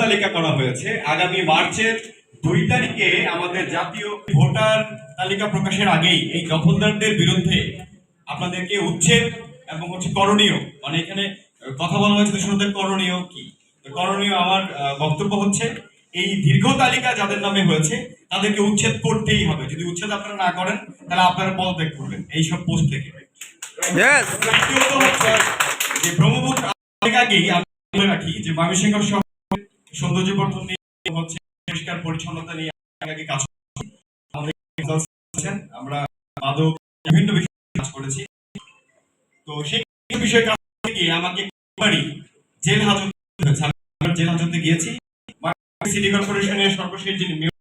তালিকা করা হয়েছে। আগামী মার্চের দুই তারিখে আমাদের জাতীয় ভোটার তালিকা প্রকাশের আগেই এই দখলদারদের বিরুদ্ধে আপনাদেরকে উচ্ছেদ এবং হচ্ছে করণীয় মানে এখানে কথা বলা হয়েছে শুরুতে করণীয় কি? করণীয় আমার বক্তব্য হচ্ছে এই দীর্ঘ তালিকা যাদের নামে হয়েছে তাদেরকে উচ্ছেদ করতেই হবে। যদি উচ্ছেদ আপনারা না করেন তাহলে আপনারা পদত্যাগ করবেন এইসব পোস্ট থেকে. যে ব্রহ্মপুত্র আগেই আমি রাখি যে ময়মনসিংহ নিয়ে হচ্ছে পরিষ্কার পরিচ্ছন্নতা নিয়ে কাজ আমরা মাদক বিভিন্ন বিষয়ে কাজ করেছি। তো সেই বিষয়ে কাজ গিয়ে আমাকে জেল হাজত জেল হাজতে গিয়েছি। সিটি কর্পোরেশনের সর্বশেষ যিনি মেয়র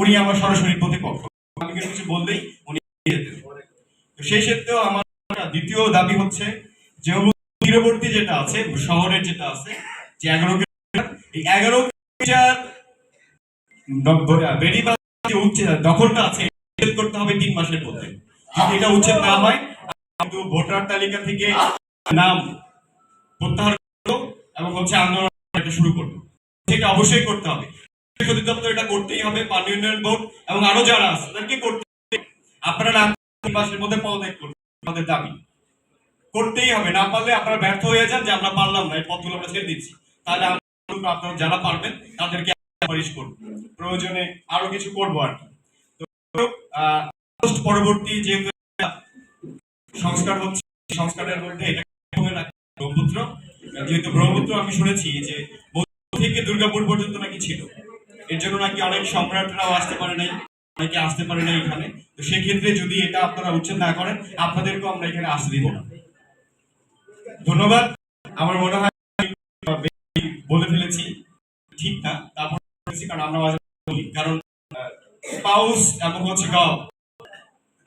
উনি আমার সরাসরি প্রতিপক্ষ। আমি কিছু বললেই উনি সেই ক্ষেত্রেও আমার দ্বিতীয় দাবি হচ্ছে যে তীরবর্তী যেটা আছে, শহরের যেটা আছে, যে এগারো এটা করতেই হবে বোর্ড এবং আরও যারা আপনারা না মাসের মধ্যে করতেই হবে, না পারলে আপনারা ব্যর্থ হয়ে যান যে আমরা পারলাম না, এই পথগুলো আমরা ছেড়ে দিচ্ছি। তাহলে আমরা আপনারা যারা পারবেন, তাদেরকে সুপারিশ করব প্রয়োজনে আরও কিছু করব আর কি। তো পরবর্তী একটা সংস্কার হচ্ছে, সংস্কারের মধ্যে ব্রহ্মপুত্র, যেহেতু ব্রহ্মপুত্র আমি শুনেছি যে থেকে দুর্গাপুর পর্যন্ত নাকি ছিল। এর জন্য নাকি অনেক সম্রাটরাও আসতে পারে নাই, অনেকে আসতে পারে না এখানে। তো সেক্ষেত্রে যদি এটা আপনারা উচ্ছেদ না করেন, আপনাদেরকেও আমরা এখানে আসতে দিব না। ধন্যবাদ। আমার মনে হয় আমি বেশি বলে ফেলেছি ঠিক না, তারপর কারণ স্পাউস এবং হচ্ছে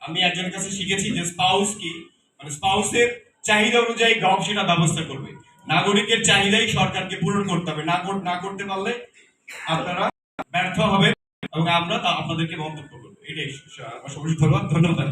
আমি একজনের কাছে শিখেছি যে স্পাউস কি? মানে স্পাউসের চাহিদা অনুযায়ী গভ সেটা ব্যবস্থা করবে। নাগরিকের চাহিদাই সরকারকে পূরণ করতে হবে। না না করতে পারলে আপনারা ব্যর্থ হবে এবং আমরা তা আপনাদেরকে মন্তব্য করব। এটাই ধন্যবাদ ধন্যবাদ।